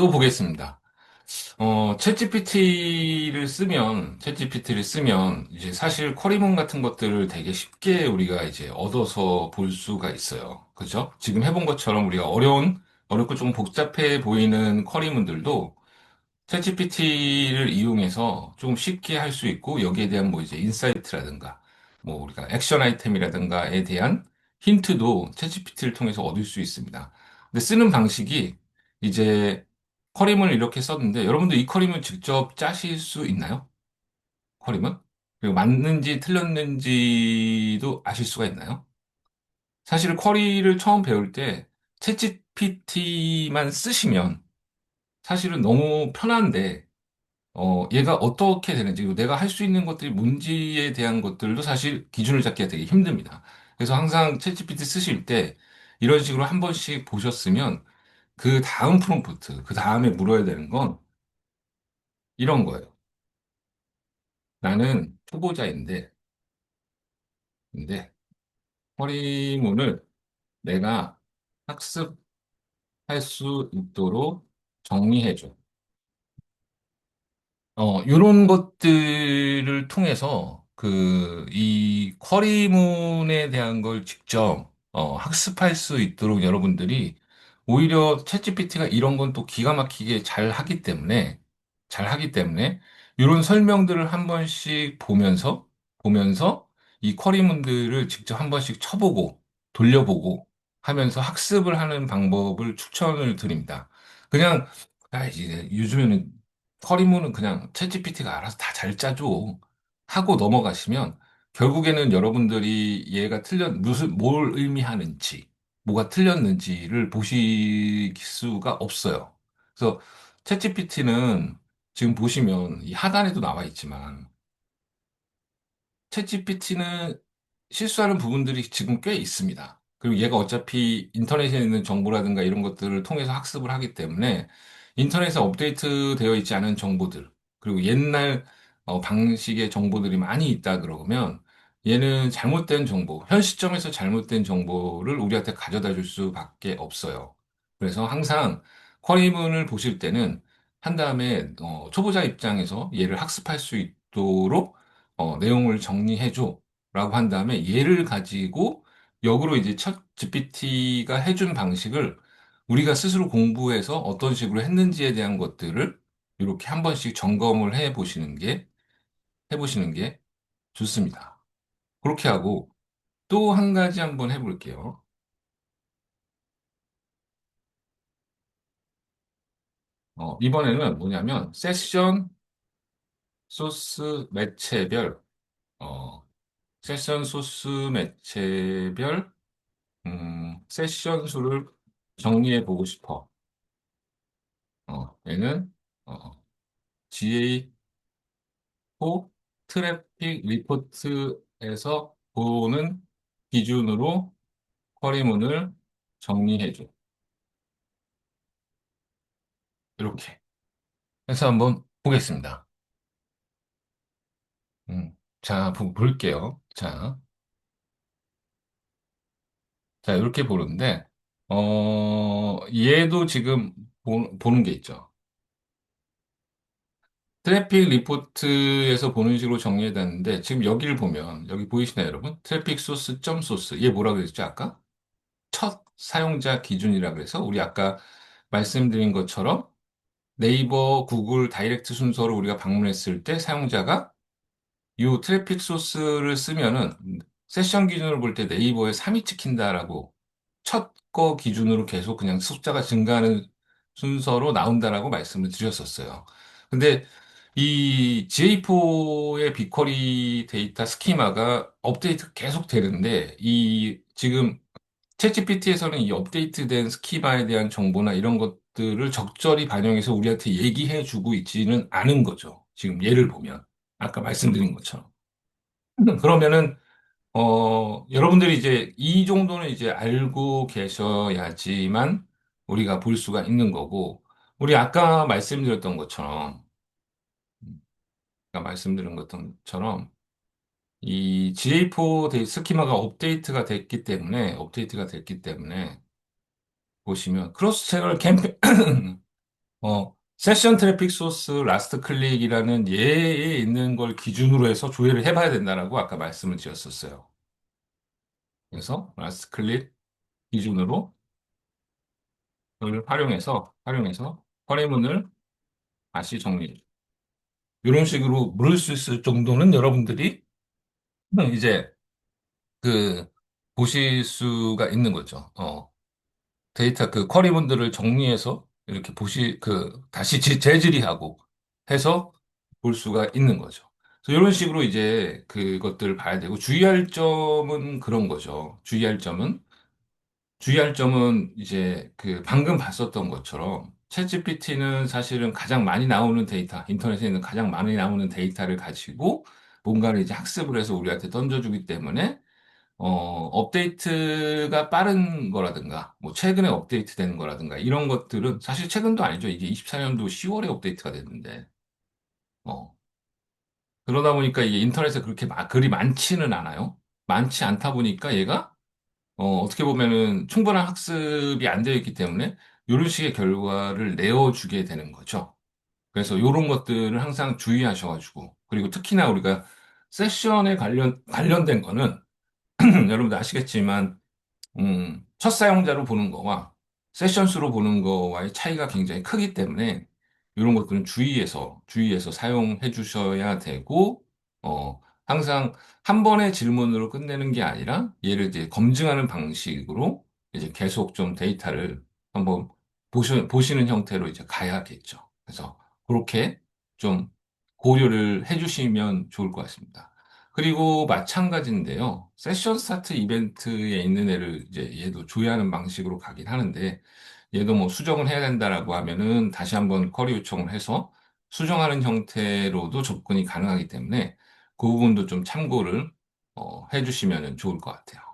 또 보겠습니다. 어, 챗GPT를 쓰면, 챗GPT를 쓰면, 이제 사실 쿼리문 같은 것들을 되게 쉽게 우리가 이제 얻어서 볼 수가 있어요. 그죠? 지금 해본 것처럼 우리가 어려운, 어렵고 좀 복잡해 보이는 쿼리문들도 챗GPT를 이용해서 조금 쉽게 할 수 있고, 여기에 대한 뭐 이제 인사이트라든가, 뭐 우리가 액션 아이템이라든가에 대한 힌트도 챗GPT를 통해서 얻을 수 있습니다. 근데 쓰는 방식이 이제 커림을 이렇게 썼는데, 여러분들 이 커림을 직접 짜실 수 있나요? 커림은? 그리고 맞는지 틀렸는지도 아실 수가 있나요? 사실 쿼리를 처음 배울 때 챗GPT만 쓰시면 사실은 너무 편한데, 어, 얘가 어떻게 되는지, 내가 할 수 있는 것들이 뭔지에 대한 것들도 사실 기준을 잡기가 되게 힘듭니다. 그래서 항상 챗GPT 쓰실 때 이런 식으로 한 번씩 보셨으면 그 다음 프롬프트, 그 다음에 물어야 되는 건 이런 거예요. 나는 초보자인데, 근데 허리문을 내가 학습할 수 있도록 정리해줘. 어, 요런 것들을 통해서 그, 이 쿼리문에 대한 걸 직접 어, 학습할 수 있도록 여러분들이 오히려 챗GPT가 이런 건 또 기가 막히게 잘 하기 때문에 잘 하기 때문에 이런 설명들을 한 번씩 보면서 보면서 이 쿼리문들을 직접 한 번씩 쳐보고 돌려보고 하면서 학습을 하는 방법을 추천을 드립니다. 그냥 아, 이제 요즘에는 커리문은 그냥 챗GPT가 알아서 다 잘 짜줘 하고 넘어가시면 결국에는 여러분들이 얘가 틀렸 무슨 뭘 의미하는지 뭐가 틀렸는지를 보실 수가 없어요. 그래서 챗GPT는 지금 보시면 이 하단에도 나와 있지만 챗GPT는 실수하는 부분들이 지금 꽤 있습니다. 그리고 얘가 어차피 인터넷에 있는 정보라든가 이런 것들을 통해서 학습을 하기 때문에 인터넷에 업데이트 되어 있지 않은 정보들, 그리고 옛날 어, 방식의 정보들이 많이 있다 그러면 얘는 잘못된 정보, 현 시점에서 잘못된 정보를 우리한테 가져다 줄 수밖에 없어요. 그래서 항상 쿼리문을 보실 때는 한 다음에 어, 초보자 입장에서 얘를 학습할 수 있도록 어, 내용을 정리해줘. 라고 한 다음에 얘를 가지고 역으로 이제 첫 GPT가 해준 방식을 우리가 스스로 공부해서 어떤 식으로 했는지에 대한 것들을 이렇게 한 번씩 점검을 해 보시는 게, 해 보시는 게 좋습니다. 그렇게 하고 또 한 가지 한번 해볼게요. 어, 이번에는 뭐냐면 세션 소스 매체별, 어, 세션 소스 매체별 음, 세션 수를 정리해 보고 싶어. 어, 얘는 어, GA4 트래픽 리포트 에서 보는 기준으로 쿼리문을 정리해 줘. 이렇게 해서 한번 보겠습니다. 음, 자, 보- 볼게요. 자, 자, 이렇게 보는데, 어, 얘도 지금 보, 보는 게 있죠. 트래픽 리포트에서 보는 식으로 정리해놨는데, 지금 여기를 보면, 여기 보이시나요, 여러분? 트래픽 소스, 점 소스. 얘 뭐라 그랬죠, 아까? 첫 사용자 기준이라 그래서, 우리 아까 말씀드린 것처럼 네이버, 구글 다이렉트 순서로 우리가 방문했을 때 사용자가 이 트래픽 소스를 쓰면은 세션 기준으로 볼 때 네이버에 3위 찍힌다라고 첫 거 기준으로 계속 그냥 숫자가 증가하는 순서로 나온다라고 말씀을 드렸었어요. 근데 이 GA4의 빅쿼리 데이터 스키마가 업데이트 계속 되는데 이 지금 챗GPT에서는 이 업데이트된 스키마에 대한 정보나 이런 것들을 적절히 반영해서 우리한테 얘기해 주고 있지는 않은 거죠. 지금 예를 보면 아까 말씀드린 것처럼. 그러면은 어, 여러분들이 이제 이 정도는 이제 알고 계셔야지만 우리가 볼 수가 있는 거고, 우리 아까 말씀드렸던 것처럼, 말씀드린 것처럼, 이 GA4 데이- 스키마가 업데이트가 됐기 때문에, 업데이트가 됐기 때문에, 보시면, 크로스 채널 캠페인, 어, 세션 트래픽 소스 라스트 클릭이라는 예에 있는 걸 기준으로 해서 조회를 해봐야 된다라고 아까 말씀을 드렸었어요. 그래서 라스트 클릭 기준으로 그걸 활용해서, 활용해서 허리문을 다시 정리. 이런 식으로 물을 수 있을 정도는 여러분들이 이제 그 보실 수가 있는 거죠. 어, 데이터 그 쿼리문들을 정리해서 이렇게 보시 그 다시 재- 재질의하고 해서 볼 수가 있는 거죠. 그래서 이런 식으로 이제 그것들을 봐야 되고 주의할 점은 그런 거죠. 주의할 점은 주의할 점은 이제 그 방금 봤었던 것처럼 챗GPT는 사실은 가장 많이 나오는 데이터, 인터넷에 있는 가장 많이 나오는 데이터를 가지고 뭔가를 이제 학습을 해서 우리한테 던져주기 때문에 어, 업데이트가 빠른 거라든가, 뭐, 최근에 업데이트 되는 거라든가, 이런 것들은 사실 최근도 아니죠. 이게 24년도 10월에 업데이트가 됐는데, 어, 그러다 보니까 이게 인터넷에 그렇게 막 글이 많지는 않아요. 많지 않다 보니까 얘가, 어, 어떻게 보면은 충분한 학습이 안 되어 있기 때문에, 이런 식의 결과를 내어주게 되는 거죠. 그래서 이런 것들을 항상 주의하셔가지고, 그리고 특히나 우리가 세션에 관련, 관련된 거는, 여러분들 아시겠지만, 음, 첫 사용자로 보는 거와 세션 수로 보는 거와의 차이가 굉장히 크기 때문에 이런 것들은 주의해서 주의해서 사용해 주셔야 되고 어, 항상 한 번의 질문으로 끝내는 게 아니라 얘를 이제 검증하는 방식으로 이제 계속 좀 데이터를 한번 보시, 보시는 형태로 이제 가야겠죠. 그래서 그렇게 좀 고려를 해 주시면 좋을 것 같습니다. 그리고 마찬가지인데요. 세션 스타트 이벤트에 있는 애를 이제 얘도 조회하는 방식으로 가긴 하는데 얘도 뭐 수정을 해야 된다라고 하면은 다시 한번 쿼리 요청을 해서 수정하는 형태로도 접근이 가능하기 때문에 그 부분도 좀 참고를 어, 해주시면 좋을 것 같아요.